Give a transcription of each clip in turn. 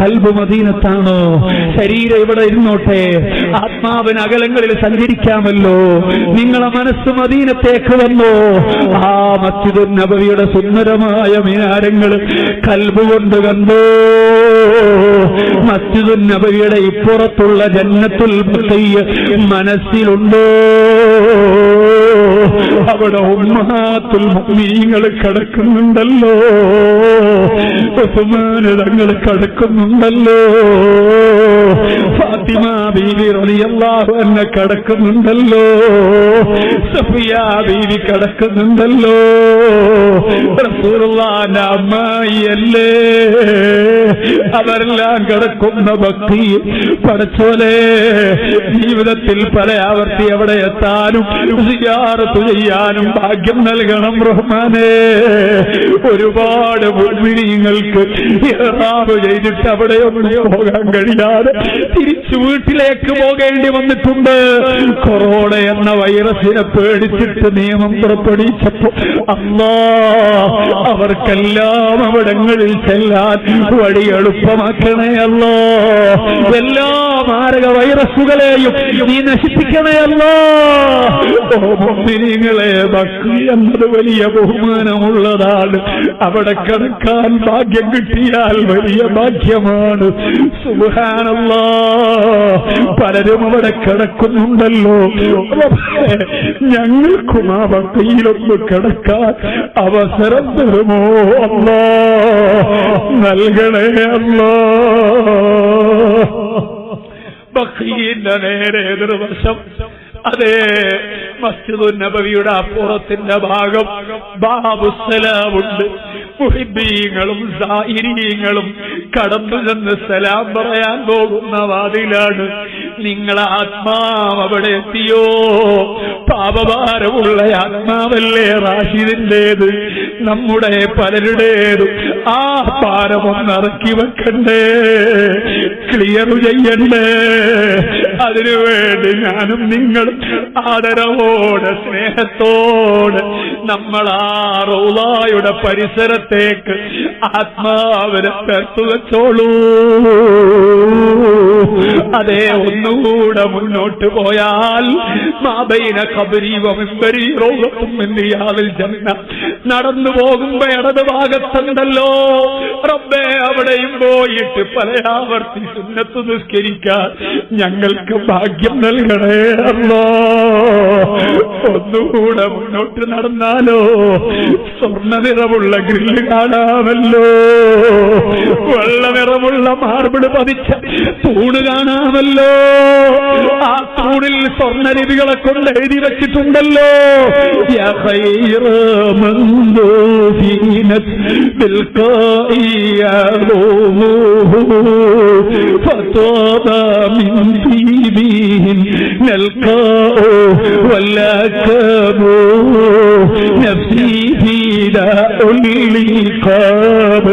കൽബ് മദീനത്താണോ? ശരീരം ഇവിടെ ഇരുന്നോട്ടെ? ആത്മാവിന് അകലങ്ങളിൽ സഞ്ചരിക്കാമല്ലോ. നിങ്ങളെ മനസ്സ് മദീനത്തേക്ക് വന്നോ. ആ മസ്ജിദ് നബവിയുടെ സുന്ദരമായ മിനാരങ്ങൾ കൽബ് കൊണ്ട് കണ്ടോ. മസ്ജിദ് നബവിയുടെ ഇപ്പുറത്തുള്ള ജന്നത്തുൽ മനസ്സിലുണ്ടോ. അവിടെ ഉമ്മാത്തുൽ മുഅ്മിനീങ്ങൾ കിടക്കുന്നുണ്ടല്ലോ. ബഹുമാനതങ്ങൾ കിടക്കുന്നുണ്ടല്ലോ. ഫാത്തിമ ബീവി റളിയല്ലാഹു അൻഹ കടക്കുന്നുണ്ടല്ലോ. സഫിയ ബീവി കടക്കുന്നുണ്ടല്ലോ. റസൂലുള്ളാഹി അമ്മായിയല്ലേ. അവരെല്ലാം കിടക്കുന്ന ഭക്തി പടച്ചോലെ ജീവിതത്തിൽ പല ആവർത്തി അവിടെ എത്താനും സിയാറത്ത് ചെയ്യാനും ഭാഗ്യം നൽകണം റഹ്മാനെ. ഒരുപാട് മുൻവിനിങ്ങൾക്ക് ചെയ്തിട്ട് അവിടെ ഒന്നും പോകാൻ കഴിയാതെ തിരിച്ചു വീട്ടിലേക്ക് പോകേണ്ടി വന്നിട്ടുണ്ട്. കൊറോണ എന്ന വൈറസിനെ പേടിച്ചിട്ട് നിയമം പുറപ്പെടുവിച്ചപ്പോ അല്ലാ അവർക്കെല്ലാം അവിടങ്ങളിൽ ചെല്ലാൻ വഴി എളുപ്പമാക്കണേ അല്ലോ. എല്ലാ മാരക വൈറസുകളെയും നീ നശിപ്പിക്കണേ നിങ്ങളെ ഭക്തി എന്നത് വലിയ ബഹുമാനമുള്ളതാണ്. അവിടെ കിടക്കാൻ ഭാഗ്യം കിട്ടിയാൽ വലിയ ഭാഗ്യമാണ്. സുഹാനല്ലോ പലരും അവിടെ കിടക്കുന്നുണ്ടല്ലോ. ഞങ്ങൾക്കും ആ ഭക്തിയിലൊന്ന് കിടക്കാൻ അവസരം തരുമോ അല്ലോ? നൽകണേ അല്ലോ. ബക്കീന്റെ നേരെ എതിർവശം അതേ മസ്ജിദു നബവിയുടെ അപ്പുറത്തിന്റെ ഭാഗം ബാബുസലാമുണ്ട് മുഹിബീങ്ങളും സായിരീങ്ങളും കടന്നു ചെന്ന് സലാം പറയാൻ പോകുന്ന വാതിലാണ്. നിങ്ങൾ ആത്മാവ് അവിടെ എത്തിയോ? പാപഭാരമുള്ള ആത്മാവല്ലേ റാഷിദിന്റേത്? നമ്മുടെ പലരുടേതും ആ പാരമൊന്നിറക്കി വെക്കണ്ടേ? ക്ലിയർ ചെയ്യണ്ടേ? അതിനുവേണ്ടി ഞാനും നിങ്ങളും ആദരവോടെ സ്നേഹത്തോടെ നമ്മൾ ആ റൗലായുടെ പരിസരത്തേക്ക് ആത്മാവിനെ ചേർത്തു വെച്ചോളൂ. അതെ ഒന്നുകൂടെ മുന്നോട്ട് പോയാൽ മാബൈന കബരീവമെമ്പരി റോഗത്തും എന്നിയാവിൽ ജന്ന നടന്നു പോകുമ്പോ ഇടത് ഭാഗത്തുണ്ടല്ലോ. റബ്ബെ അവിടെയും പോയിട്ട് പലയാവർത്തി സുന്നത്ത് നിസ്കരിക്കാൻ ഞങ്ങൾക്ക് ഭാഗ്യം നൽകണേ അല്ലോ ഒന്നുകൂടെ മുന്നോട്ട് നടന്നാലോ? സ്വർണ നിറമുള്ള ഗ്രില്ല് കാണാമല്ലോ. വെള്ള നിറമുള്ള മാർബിൾ പതിച്ച തൂണ് കാണാമല്ലോ. ആ തൂണിൽ സ്വർണലിപികളെ കൊണ്ട് എഴുതി വെച്ചിട്ടുണ്ടല്ലോ. യാ والأكابو نفسي في داء العقاب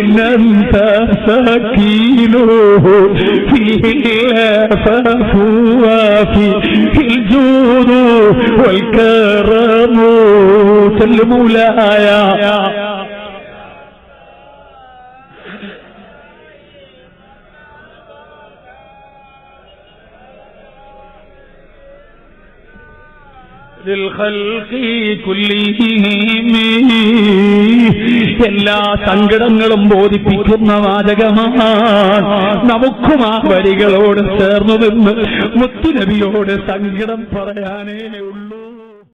إن أنت سكينه فيه الآفاف وفيه الجود والكرم تلملايا എല്ലാ സങ്കടങ്ങളും ബോധിപ്പിക്കുന്ന വാചകമാണ്. നമുക്കും ആ വരികളോട് ചേർന്നു നിന്ന് മുത്തുനബിയോട് സങ്കടം പറയാനേ ഉള്ളൂ.